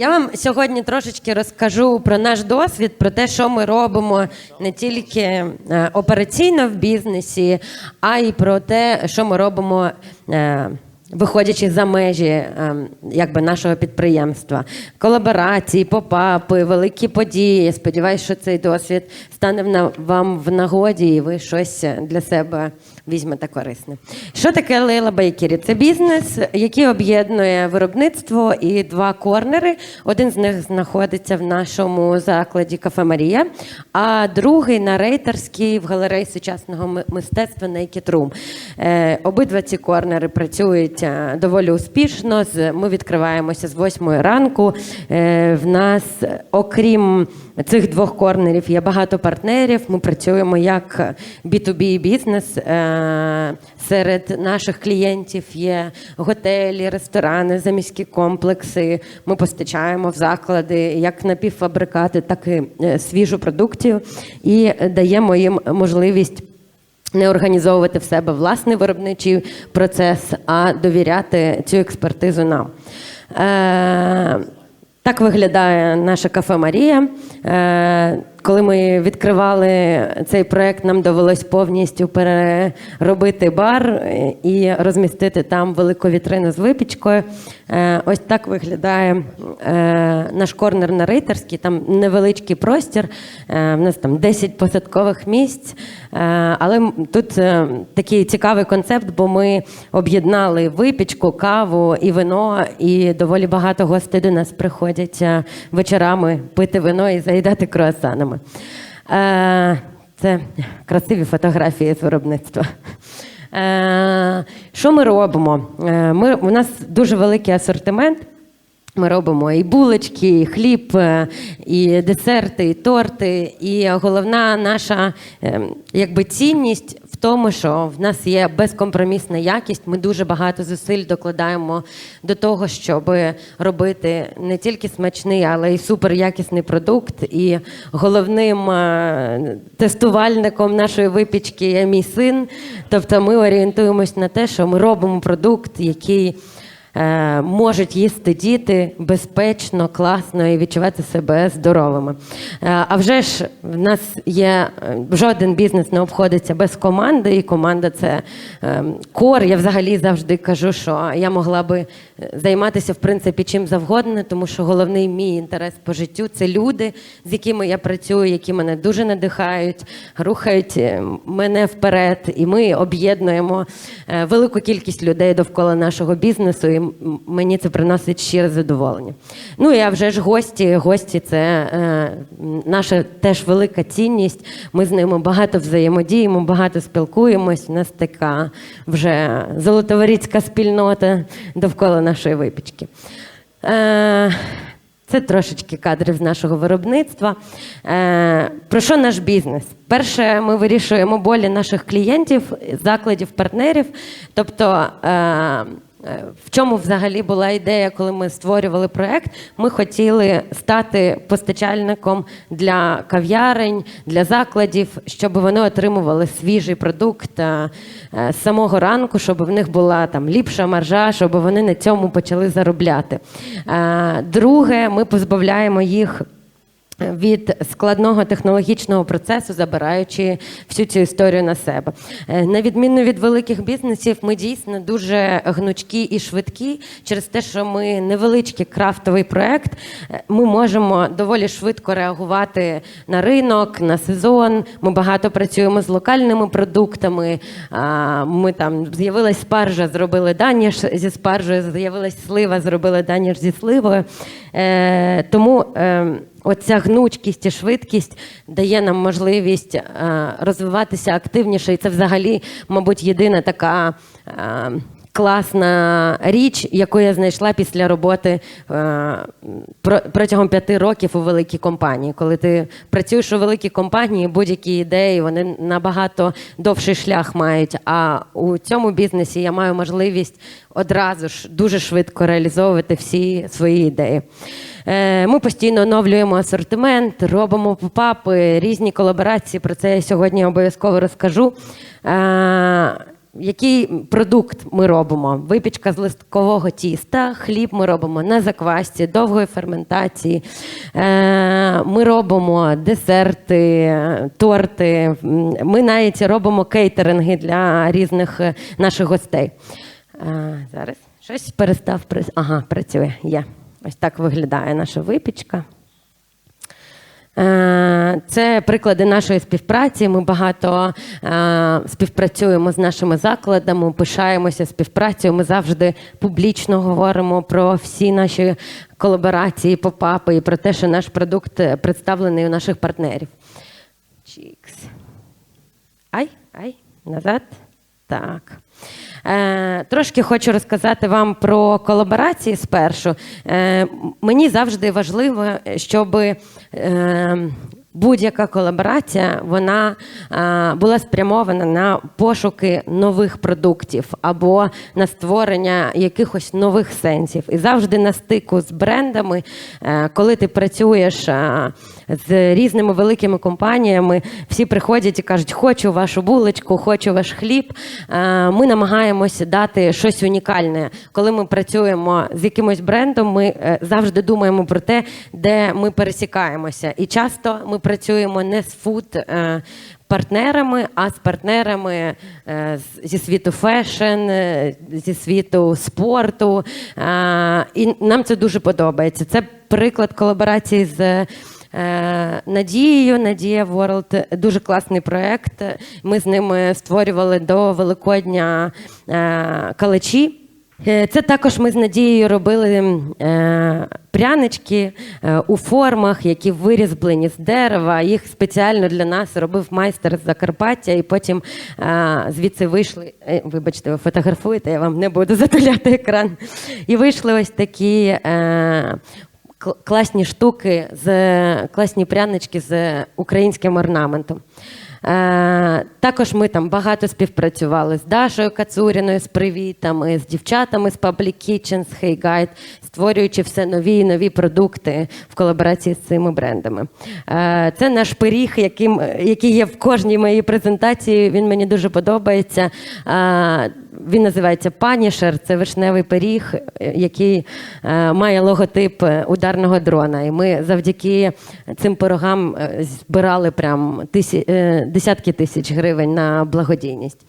Я вам сьогодні трошечки розкажу про наш досвід, про те, що ми робимо не тільки е, операційно в бізнесі, а й про те, що ми робимо. е, Виходячи за межі е, якби нашого підприємства, колаборації, попапи, великі події. Я сподіваюся, що цей досвід стане вам в нагоді, і ви щось для себе візьмете корисне. Що таке Лейла Бейкері? Це бізнес, який об'єднує виробництво і два корнери. Один з них знаходиться в нашому закладі Кафе Марія, а другий на рейтерській в галереї сучасного мистецтва Naked Room. Е, Обидва ці корнери працюють е, доволі успішно. Ми відкриваємося з 8 ранку. Е, В нас, окрім цих двох корнерів, є багато партнерів. Ми працюємо як B2B бізнес. Е, Серед наших клієнтів є готелі, ресторани, заміські комплекси. Ми постачаємо в заклади як напівфабрикати, так і е, свіжу продукцію і даємо їм можливість не організовувати в себе власний виробничий процес, а довіряти цю експертизу нам. Е, так виглядає наше кафе Марія. Е, коли ми відкривали цей проект, нам довелось повністю переробити бар е, і розмістити там велику вітрину з випічкою. Е, Ось так виглядає наш корнер на рейтерській. Там невеличкий простір. В нас там 10 посадкових місць. Але тут такий цікавий концепт, бо ми об'єднали випічку, каву і вино, і доволі багато гостей до нас приходять вечорами пити вино і заїдати круасанами. Е, Це красиві фотографії з виробництва. Е, Що ми робимо? Е, Ми, у нас дуже великий асортимент. Ми робимо і булочки, і хліб, е, і десерти, і торти. І головна наша е, якби, цінність в тому, що в нас є безкомпромісна якість. Ми дуже багато зусиль докладаємо до того, щоб робити не тільки смачний, але й суперякісний продукт. І головним е, тестувальником нашої випічки є мій син. Тобто ми орієнтуємось на те, що ми робимо продукт, який можуть їсти діти безпечно, класно і відчувати себе здоровими. Е, а вже ж в нас є е, жоден бізнес не обходиться без команди, і команда це е, кор. Я взагалі завжди кажу, що я могла би е, займатися в принципі чим завгодно, тому що головний мій інтерес по життю це люди, з якими я працюю, які мене дуже надихають, рухають е, мене вперед. І ми об'єднуємо е, велику кількість людей довкола нашого бізнесу, і мені це приносить щире задоволення. Ну а вже ж гості. Гості це е, наша теж велика цінність. Ми з ними багато взаємодіємо, багато спілкуємось. У нас така вже золотоворіцька спільнота довкола нашої випічки. Е, це трошечки кадрів з нашого виробництва. Е, про що наш бізнес? Перше, ми вирішуємо болі наших клієнтів, закладів, партнерів. Тобто, е, в чому взагалі була ідея, коли ми створювали проект? Ми хотіли стати постачальником для кав'ярень, для закладів, щоб вони отримували свіжий продукт е, е, з самого ранку, щоб в них була там ліпша маржа, щоб вони на цьому почали заробляти. Е, Друге, ми позбавляємо їх від складного технологічного процесу, забираючи всю цю історію на себе. Е, На відміну від великих бізнесів, ми дійсно дуже гнучкі і швидкі через те, що ми невеличкий крафтовий проект. е, Ми можемо доволі швидко реагувати на ринок, на сезон. Ми багато працюємо з локальними продуктами. Ми там з'явилась спаржа, зробили даніш зі спаржею, з'явилась слива, зробили даніш зі сливою. Е, Тому е, Оця гнучкість і швидкість дає нам можливість е, розвиватися активніше, і це взагалі, мабуть, єдина така е, класна річ, яку я знайшла після роботи е, протягом п'яти років у великій компанії. Коли ти працюєш у великій компанії, будь-які ідеї вони набагато довший шлях мають. А у цьому бізнесі я маю можливість одразу ж дуже швидко реалізовувати всі свої ідеї. Е, Ми постійно оновлюємо асортимент, робимо попапи, різні колаборації. Про це я сьогодні обов'язково розкажу. Який продукт ми робимо? Випічка з листкового тіста, хліб ми робимо на заквасці, довгої ферментації. Е, Ми робимо десерти, торти. Ми навіть робимо кейтеринги для різних е, наших гостей. Е, Зараз щось перестав. Ага, працює. Є. Ось так виглядає наша випічка. Е, Це приклади нашої співпраці. Ми багато е, співпрацюємо з нашими закладами, пишаємося співпрацею. Ми завжди публічно говоримо про всі наші колаборації, попапи і про те, що наш продукт е, представлений у наших партнерів. Чікс. Ай, ай, назад. Так. Е, трошки хочу розказати вам про колаборації спершу. Е, мені завжди важливо, щоб е, будь-яка колаборація вона е, була спрямована на пошуки нових продуктів або на створення якихось нових сенсів. І завжди на стику з брендами, е, коли ти працюєш е, з різними великими компаніями, всі приходять і кажуть, хочу вашу булочку, хочу ваш хліб. Е, Ми намагаємося дати щось унікальне. Коли ми працюємо з якимось брендом, ми е, завжди думаємо про те, де ми пересікаємося. І часто ми працюємо не з фуд. е, Партнерами, а з партнерами е, зі світу фешн, е, зі світу спорту. І нам це дуже подобається. Це приклад колаборації з Надією. Надія World дуже класний проект. Ми з ними створювали до Великодня калачі. Е, Це також ми з Надією робили е, прянички е, у формах, які вирізблені з дерева. Їх спеціально для нас робив майстер з Закарпаття, і потім звідси вийшли. Вибачте, ви фотографуєте, я вам не буду затуляти екран. І вийшли ось такі. Класні штуки, з класні прянички з українським орнаментом. Е, також ми там багато співпрацювали з Дашою Кацуріною, з привітами, з дівчатами з Public Kitchen, з Hey Guide, створюючи все нові і нові продукти в колаборації з цими брендами. Е, це наш пиріг, який є в кожній моїй презентації. Він мені дуже подобається. Е, він називається Панішер. Це вишневий пиріг, е, який е, має логотип е, ударного дрона. І ми завдяки цим пирогам збирали прям тисі, е, десятки тисяч гривень на благодійність.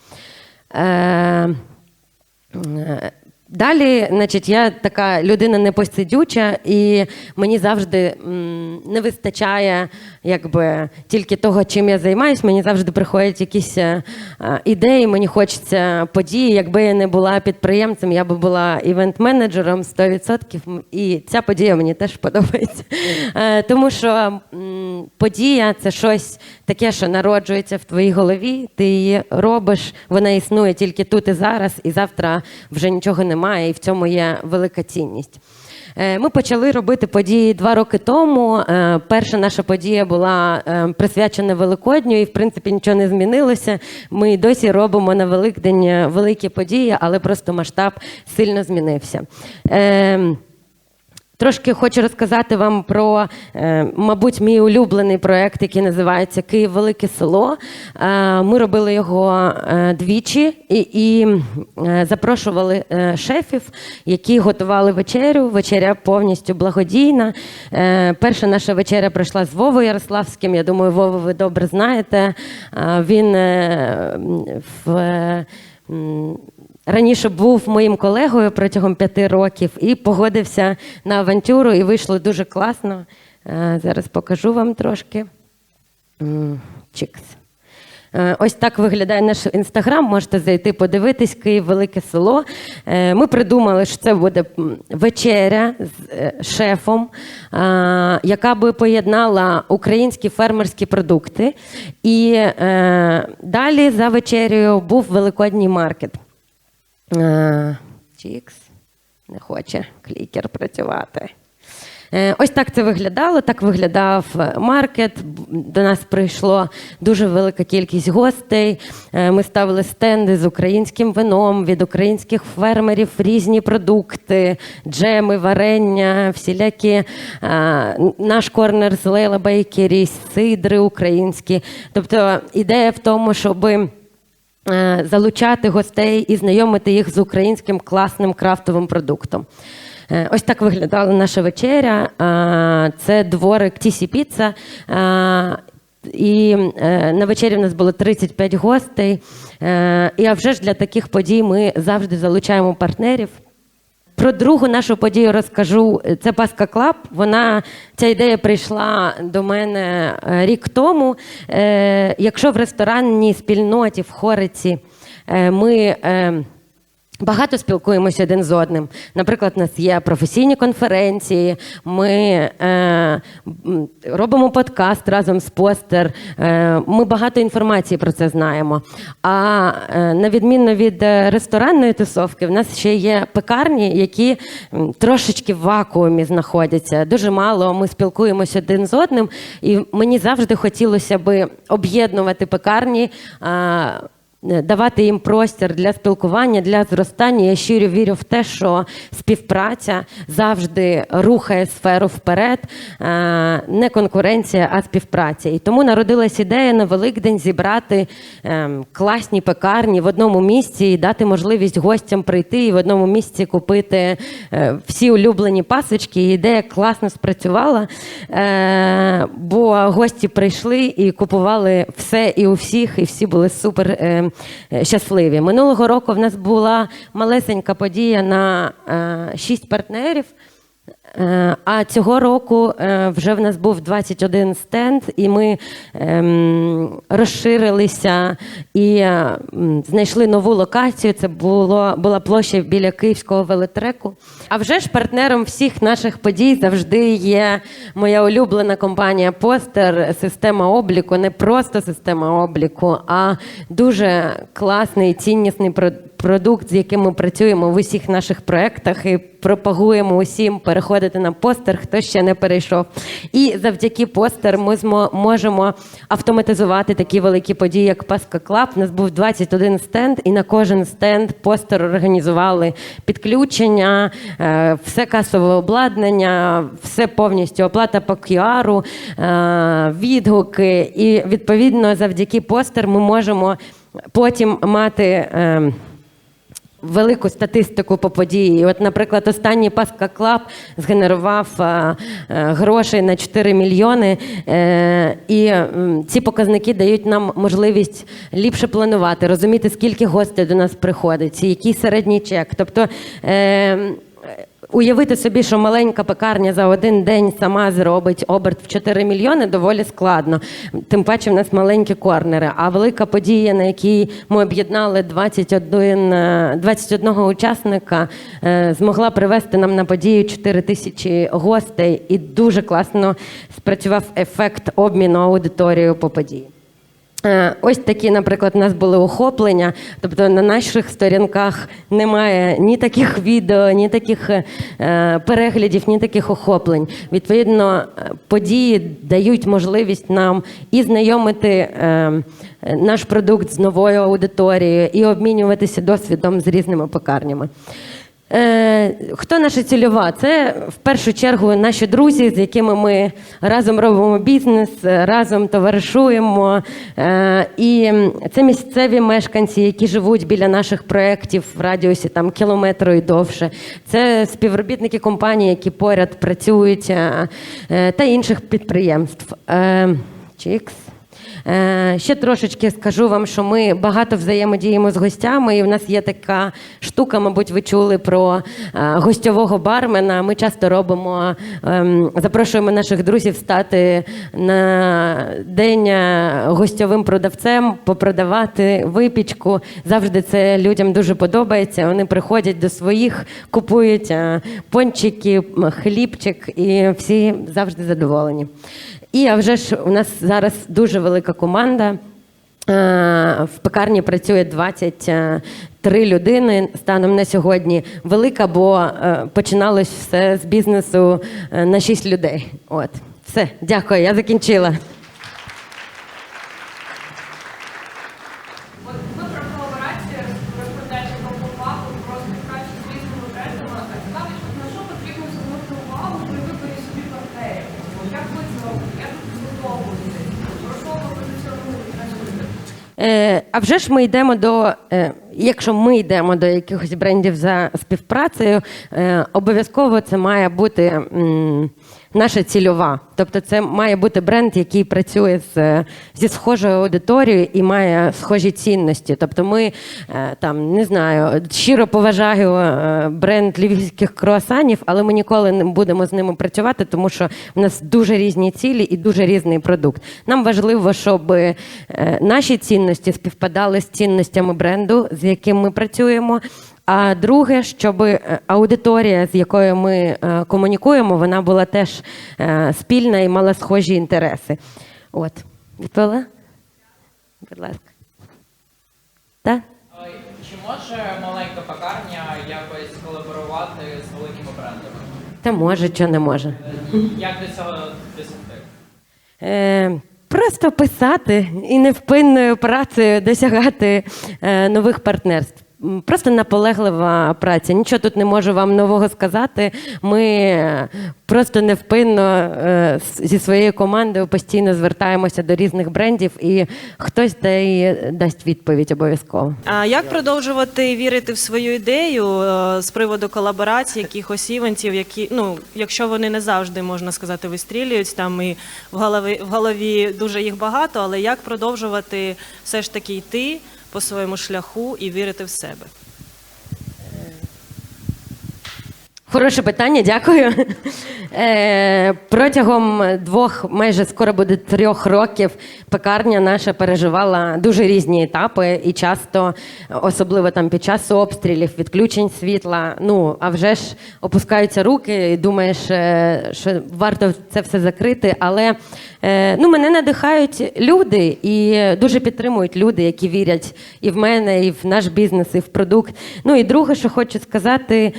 Далі, значить, я така людина непосидюча, і мені завжди м, не вистачає якби, тільки того, чим я займаюся. Мені завжди приходять якісь е, е, ідеї, мені хочеться події. Якби я не була підприємцем, я би була івент-менеджером 100%. І ця подія мені теж подобається. Е, Тому що подія це щось таке, що народжується в твоїй голові. Ти її робиш, вона існує тільки тут і зараз, і завтра вже нічого немає, і в цьому є велика цінність. Е, Ми почали робити події два роки тому. Е, Перша наша подія була е, присвячена Великодню, і в принципі нічого не змінилося. Ми досі робимо на Великдень великі події, але просто масштаб сильно змінився. Трошки хочу розказати вам про, е, мабуть, мій улюблений проект, який називається Київ Велике Село. Е, Ми робили його е, двічі і, і запрошували шефів, які готували вечерю. Вечеря повністю благодійна. Перша наша вечеря пройшла з Вовою Ярославським. Я думаю, Вову ви добре знаєте. Він в. Раніше був моїм колегою протягом п'яти років і погодився на авантюру, і вийшло дуже класно. Е, Зараз покажу вам трошки. Чікс. Е, Ось так виглядає наш інстаграм. Можете зайти подивитись Київ Велике Село. Е, Ми придумали, що це буде вечеря з шефом, яка би поєднала українські фермерські продукти. І далі за вечерею був великодній маркет. Е, Чікс. Не хоче клікер працювати. Е, Ось так це виглядало. Так виглядав е, маркет. До нас прийшло дуже велика кількість гостей. Ми ставили стенди з українським вином від українських фермерів, різні продукти, джеми, варення, всілякі. Наш корнер з Лейла Бейкері, сидри українські. Тобто ідея в тому, щоби залучати гостей і знайомити їх з українським класним крафтовим продуктом. Е, Ось так виглядала наша вечеря. Е, Це дворик Тісі Піца. Е, І е, на вечері в нас було 35 гостей. Е, І а вже ж для таких подій ми завжди залучаємо партнерів. Про другу нашу подію розкажу. Це Паска Клаб. Вона ця ідея прийшла до мене е, рік тому. Е, Якщо в ресторанній спільноті в Хориці е, ми. Багато спілкуємося один з одним. Наприклад, у нас є професійні конференції, ми е, робимо подкаст разом з постер. Е, ми багато інформації про це знаємо. А е, на відміну від е, ресторанної тусовки, в нас ще є пекарні, які трошечки в вакуумі знаходяться. Дуже мало ми спілкуємося один з одним, і мені завжди хотілося би об'єднувати пекарні. Е, давати їм простір для спілкування, для зростання. Я щиро вірю в те, що співпраця завжди рухає сферу вперед, Е, не конкуренція, а співпраця. І тому народилась ідея на Великдень зібрати ем, класні пекарні в одному місці і дати можливість гостям прийти і в одному місці купити е, всі улюблені пасочки. Ідея класно спрацювала, е, бо гості прийшли і купували все і у всіх, і всі були супер е, е, щасливі. Минулого року в нас була малесенька подія на е, шість партнерів. Е, А цього року е, вже в нас був 21 стенд, і ми ем, розширилися і е, знайшли нову локацію. Це було, була площа біля Київського велотреку. А вже ж партнером всіх наших подій завжди є моя улюблена компанія Постер, система обліку, не просто система обліку, а дуже класний ціннісний продукт продукт, з яким ми працюємо в усіх наших проєктах і пропагуємо усім переходити на постер, хто ще не перейшов. І завдяки постер ми можемо автоматизувати такі великі події, як Паска Клаб. У нас був 21 стенд, і на кожен стенд постер організували підключення, е, все касове обладнання, все повністю оплата по QR, е, відгуки. І відповідно завдяки постер ми можемо потім мати. е, велику статистику по події. От, наприклад, останній Паска Клаб згенерував е, е, грошей на 4 мільйони, е, і ці показники дають нам можливість ліпше планувати, розуміти, скільки гостей до нас приходить, який середній чек. Тобто Уявити собі, що маленька пекарня за один день сама зробить оберт в 4 мільйони, доволі складно. Тим паче в нас маленькі корнери. А велика подія, на якій ми об'єднали 21, е, 21 учасника, е, змогла привести нам на подію 4 тисячі гостей, і дуже класно спрацював ефект обміну аудиторією по події. Е, Ось такі, наприклад, у нас були охоплення. Тобто на наших сторінках немає ні таких відео, ні таких е, переглядів, ні таких охоплень. Відповідно, е, події дають можливість нам і знайомити наш продукт з новою аудиторією, і обмінюватися досвідом з різними пекарнями. Е, Хто наша цільова? Це в першу чергу наші друзі, з якими ми разом робимо бізнес, разом товаришуємо. Е, І це місцеві мешканці, які живуть біля наших проєктів в радіусі там кілометру і довше. Це співробітники компаній, які поряд працюють, е, та інших підприємств. Чікс. Е, Ще трошечки скажу вам, що ми багато взаємодіємо з гостями, і в нас є така штука, мабуть, ви чули про е, гостьового бармена. Ми часто робимо, ем, запрошуємо наших друзів стати на день е, гостьовим продавцем, попродавати випічку. Завжди це людям дуже подобається. Вони приходять до своїх, купують пончики, хлібчик, і всі завжди задоволені. І а вже ж у нас зараз дуже велика команда. Е, В пекарні працює 23 людини станом на сьогодні. Велика, бо е, починалось все з бізнесу е, на 6 людей. От, все, дякую, я закінчила. От ми про колаборацію розповідаючи про попапу, про співпрацю з різними брендами. А цікавить, от на що потрібно звернути увагу при виборі собі партнерів? От Як ви це робите? Як ви підготовуєтесь? Про що ви позиціонуєте? Е, а вже ж ми йдемо до, е, якщо ми йдемо до якихось брендів за співпрацею, е, обов'язково це має бути наша цільова. Тобто це має бути бренд, який працює з, зі схожою аудиторією і має схожі цінності. Тобто ми е, там не знаю, щиро поважаю е, бренд львівських круасанів, але ми ніколи не будемо з ними працювати, тому що в нас дуже різні цілі і дуже різний продукт. Нам важливо, щоб наші цінності співпадали з цінностями бренду, з яким ми працюємо. А друге, щоб е, аудиторія, з якою ми е, комунікуємо, вона була теж е, спільна і мала схожі інтереси. От, відповіла? Будь ласка. Так? Чи може маленька пекарня якось колаборувати з великими брендами? Та може, що не може. Як до цього досягти? Просто писати і невпинною працею досягати е, нових партнерств. Просто наполеглива праця. Нічого тут не можу вам нового сказати. Ми е, просто невпинно е, зі своєю командою постійно звертаємося до різних брендів, і хтось й дасть відповідь обов'язково. А як продовжувати вірити в свою ідею е, з приводу колаборацій, якихось івентів, які ну, якщо вони не завжди можна сказати, вистрілюють там і в голові в голові дуже їх багато, але як продовжувати все ж таки йти по своєму шляху і вірити в себе? Хороше питання, дякую. Е, протягом двох, майже скоро буде трьох років, пекарня наша переживала дуже різні етапи, і часто, особливо там під час обстрілів, відключень світла. Ну а вже ж опускаються руки, і думаєш, е, що варто це все закрити. Але е, ну, мене надихають люди і дуже підтримують люди, які вірять і в мене, і в наш бізнес, і в продукт. Ну і друге, що хочу сказати,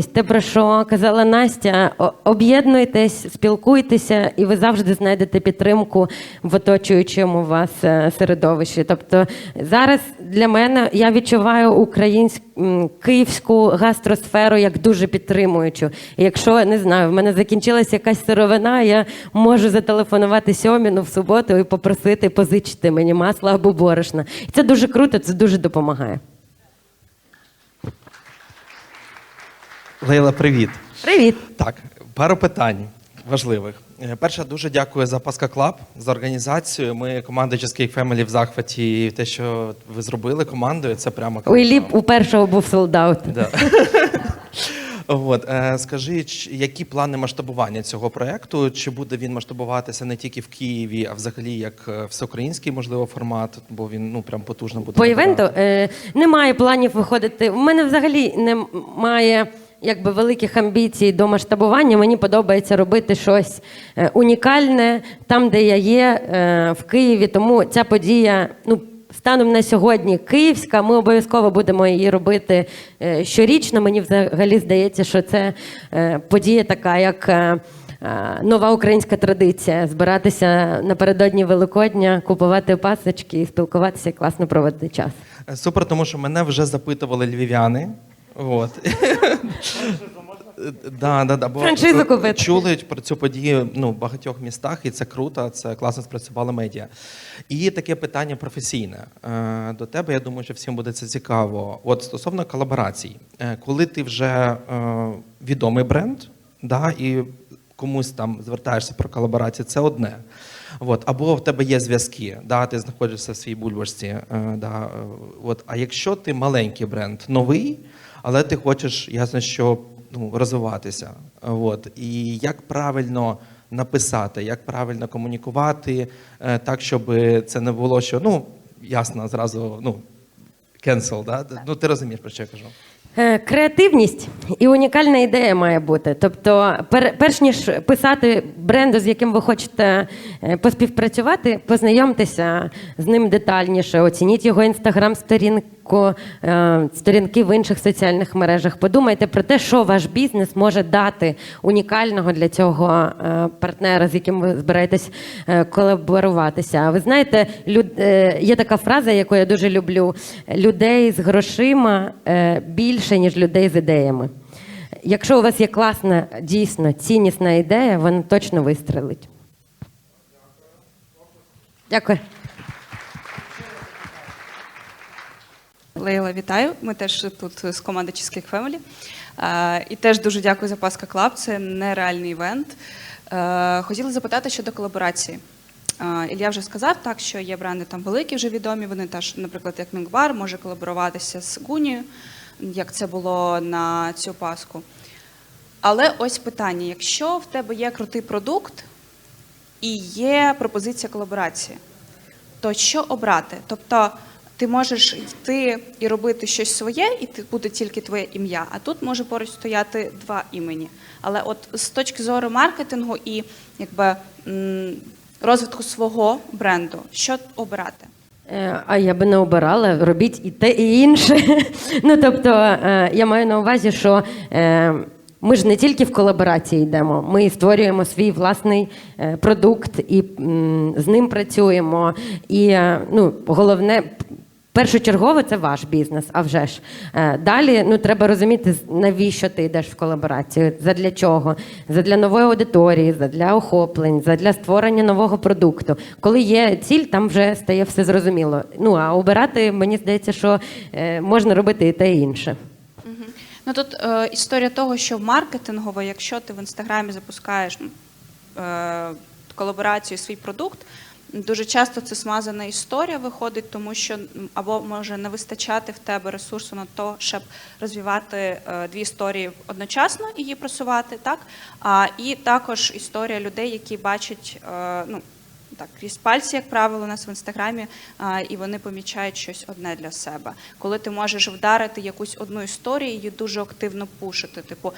колаборуйтесь. Те, про що казала Настя, об'єднуйтесь, спілкуйтеся, і ви завжди знайдете підтримку в оточуючому вас е, середовищі. Тобто зараз для мене я відчуваю українську київську гастросферу як дуже підтримуючу. Якщо не знаю, в мене закінчилася якась сировина, я можу зателефонувати сьоміну в суботу і попросити позичити мені масла або борошна. І це дуже круто, це дуже допомагає. Лейла, привіт. Привіт! Так, пару питань важливих. Е, Перше, дуже дякую за Паска Клаб, за організацію. Ми команда Cheesecake Family в захваті. І те, що ви зробили командою, це прямо У. Іллі у першого був солдат. Да. От, е, скажи, які плани масштабування цього проекту? Чи буде він масштабуватися не тільки в Києві, а взагалі як е, всеукраїнський, можливо, формат, бо він ну прям потужно буде По івенту е, немає планів виходити. У мене взагалі немає якби великих амбіцій до масштабування. Мені подобається робити щось е, унікальне там, де я є, е, в Києві. Тому ця подія, ну. Станом на сьогодні київська, ми обов'язково будемо її робити е, щорічно. Мені взагалі здається, що це подія така, як нова українська традиція збиратися напередодні Великодня, купувати пасочки, і спілкуватися і класно проводити час. Супер, тому що мене вже запитували львів'яни. От. Да, да, да, бо Франшизу е, купити. чули про цю подію ну, в багатьох містах, і це круто, це класно спрацювало медіа. І таке питання професійне е, до тебе. Я думаю, що всім буде це цікаво. От стосовно колаборацій, Е, коли ти вже е, відомий бренд, да, і комусь там звертаєшся про колаборацію, це одне. От, або в тебе є зв'язки, да, ти знаходишся в своїй бульбашці. Е, да, е, от, а якщо ти маленький бренд, новий, але ти хочеш, ясно, що ну, розвиватися. От, і як правильно написати, як правильно комунікувати, е, так, щоб це не було, що ну, ясно, зразу ну, cancel, да? ну ти розумієш, про що я кажу. Е, Креативність і унікальна ідея має бути. Тобто, пер, перш ніж писати бренду, з яким ви хочете е, поспівпрацювати, познайомтеся з ним детальніше, оцініть його інстаграм-сторінку, е, сторінки в інших соціальних мережах. Подумайте про те, що ваш бізнес може дати унікального для цього е, партнера, з яким ви збираєтесь е, колаборуватися. Ви знаєте, люд, е, є така фраза, яку я дуже люблю: людей з грошима більше, ніж людей з ідеями. Якщо у вас є класна, дійсно ціннісна ідея, вона точно вистрелить. Дякую. Лейла, вітаю. Ми теж тут з команди Cheesecake Family. І теж дуже дякую за Паска Клаб. Це нереальний івент. Е, Хотіла запитати щодо колаборації. Ілля вже сказав так, що є бренди там великі, вже відомі. Вони теж, наприклад, як Мінгбар може колаборуватися з Гунією, як це було на цю Пасху. Але ось питання: якщо в тебе є крутий продукт і є пропозиція колаборації, то що обрати? Тобто ти можеш йти і робити щось своє, і буде тільки твоє ім'я, а тут може поруч стояти два імені. Але от з точки зору маркетингу і якби розвитку свого бренду, що обирати? Е, А я би не обирала, робіть і те, і інше. Ну тобто, е, я маю на увазі, що е, ми ж не тільки в колаборації йдемо, ми створюємо свій власний продукт і з ним працюємо. І ну, головне. Першочергово це ваш бізнес, а вже ж. Е, Далі ну, треба розуміти, навіщо ти йдеш в колаборацію, задля чого, задля нової аудиторії, задля охоплень, задля створення нового продукту. Коли є ціль, там вже стає все зрозуміло. Ну а обирати, мені здається, що е, можна робити і те і інше. Ну тут е, історія того, що маркетингово, якщо ти в інстаграмі запускаєш е, колаборацію, свій продукт, дуже часто це смазана історія виходить, тому що або може не вистачати в тебе ресурсу на те, щоб розвивати е, дві історії одночасно і її просувати, так а і також історія людей, які бачать е, ну. Так, крізь пальці, як правило, у нас в інстаграмі, і вони помічають щось одне для себе. Коли ти можеш вдарити якусь одну історію, її дуже активно пушити. Типу,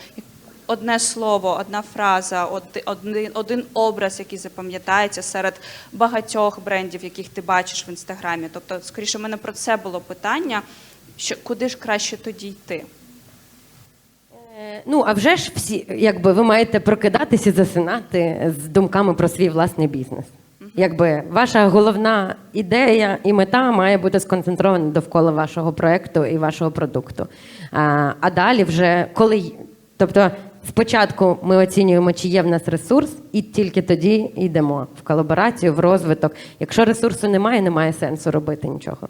одне слово, одна фраза, один, один образ, який запам'ятається серед багатьох брендів, яких ти бачиш в інстаграмі. Тобто, скоріше, мене про це було питання: що куди ж краще тоді йти? Е, Ну, а вже ж всі, якби ви маєте прокидатися і засинати з думками про свій власний бізнес. Якби ваша головна ідея і мета має бути сконцентрована довкола вашого проекту і вашого продукту. А, а далі, вже коли тобто, спочатку ми оцінюємо, чи є в нас ресурс, і тільки тоді йдемо в колаборацію, в розвиток. Якщо ресурсу немає, немає сенсу робити нічого.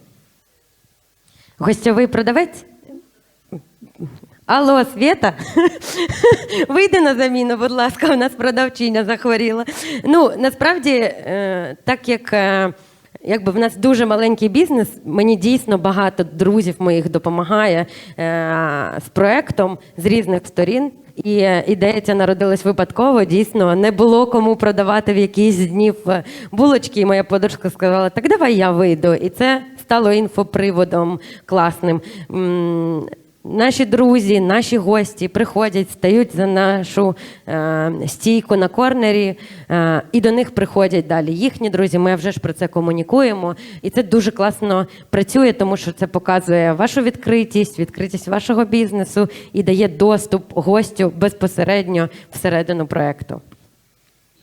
Гостьовий продавець? Алло, Свєта, вийди на заміну, будь ласка, у нас продавчиня захворіла. Ну, насправді, е, так як е, якби в нас дуже маленький бізнес, мені дійсно багато друзів моїх допомагає е, з проектом з різних сторін. І е, ідея ця народилась випадково. Дійсно, не було кому продавати в якісь днів е, булочки. І моя подружка сказала: так давай я вийду. І це стало інфоприводом класним. Наші друзі, наші гості приходять, стають за нашу е, стійку на корнері, е, і до них приходять далі їхні друзі. Ми вже ж про це комунікуємо. І це дуже класно працює, тому що це показує вашу відкритість, відкритість вашого бізнесу і дає доступ гостю безпосередньо всередину проекту.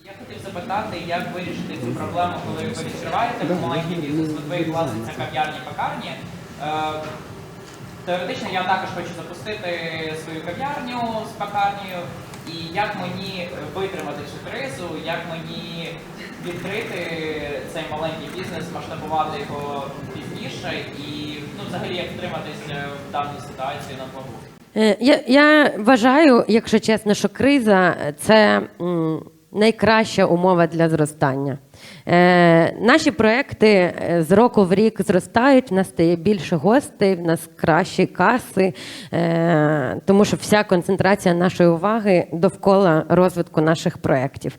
Я хотів запитати, як вирішити цю проблему, коли ви відкриваєте маленький бізнес, ви власниця кав'ярні пекарні. Е, Теоретично я також хочу запустити свою кав'ярню з пекарнею. І як мені витримати цю кризу, як мені відкрити цей маленький бізнес, масштабувати його пізніше і ну, взагалі як втриматись е, в даній ситуації на плаву. Е, Я, я вважаю, якщо чесно, що криза це найкраща умова для зростання. Е, наші проекти е, з року в рік зростають, в нас стає більше гостей, в нас кращі каси, е, тому що вся концентрація нашої уваги довкола розвитку наших проєктів.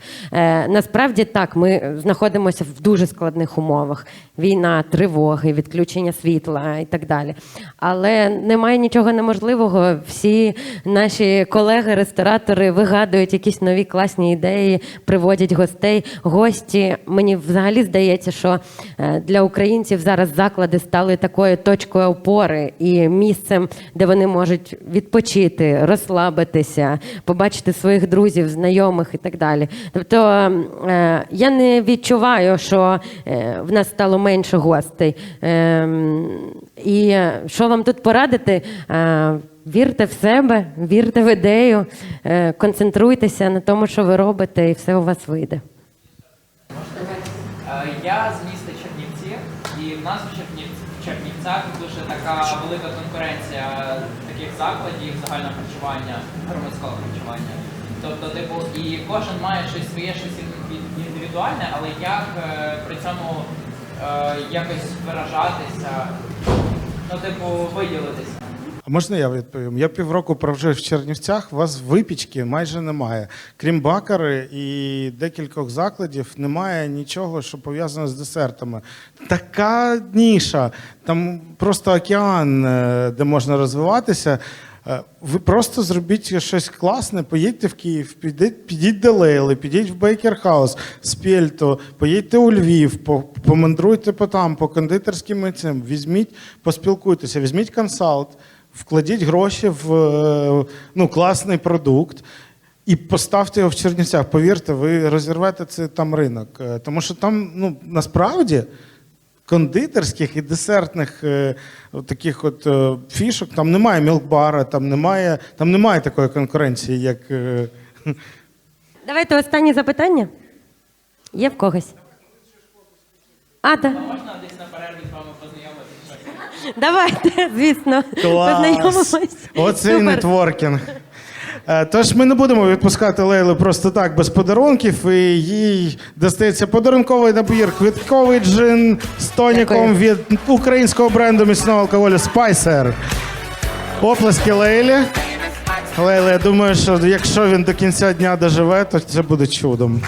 Насправді так, ми знаходимося в дуже складних умовах: війна, тривоги, відключення світла і так далі. Але немає нічого неможливого. Всі наші колеги, ресторатори вигадують якісь нові класні ідеї, приводять гостей. Гості мені взагалі здається, що е, для українців зараз заклади стали такою точкою опори і місцем, де вони можуть відпочити, розслабитися, побачити своїх друзів, знайомих і так далі. Тобто е, я не відчуваю, що е, в нас стало менше гостей. Ем, І що вам тут порадити? Вірте в себе, вірте в ідею, концентруйтеся на тому, що ви робите, і все у вас вийде. Е, Я з міста Чернівці, і в нас в Чернівцях дуже така велика конкуренція таких закладів загального харчування, громадського харчування. Тобто, типу, і кожен має щось своє, щось індивідуальне, але як е, при цьому е, якось виражатися, ну, типу, виділитися. Можна я відповім? Я півроку прожив в Чернівцях, у вас випічки майже немає. Крім бакари і декількох закладів, немає нічого, що пов'язане з десертами. Така ніша, там просто океан, е, де можна розвиватися. Е, Ви просто зробіть щось класне, поїдьте в Київ, підіть, до Лейли, підіть в Бейкер-хаус, Спєльто, поїдьте у Львів, помандруйте по там, по кондитерським цим, візьміть, поспілкуйтеся, візьміть консалт, вкладіть гроші в е, ну, класний продукт. І поставте його в Чернівцях. Повірте, ви розірвете це там ринок. Е, Тому що там ну, насправді кондитерських і десертних е, таких от фішок там немає мілкбара, там немає, там немає такої конкуренції, як. Давайте останнє запитання. Є в когось? А, так. Можна десь на перерві з вами познайомитися? Давайте, звісно. Познайомимось. Оцей Супер. нетворкінг. Е, Тож ми не будемо відпускати Лейлу просто так без подарунків, і їй достається подарунковий набір, квітковий джин з тоніком від українського бренду міцного алкоголю Spicer. Оплески Лейлі. Лейла, я думаю, що якщо він до кінця дня доживе, то це буде чудом.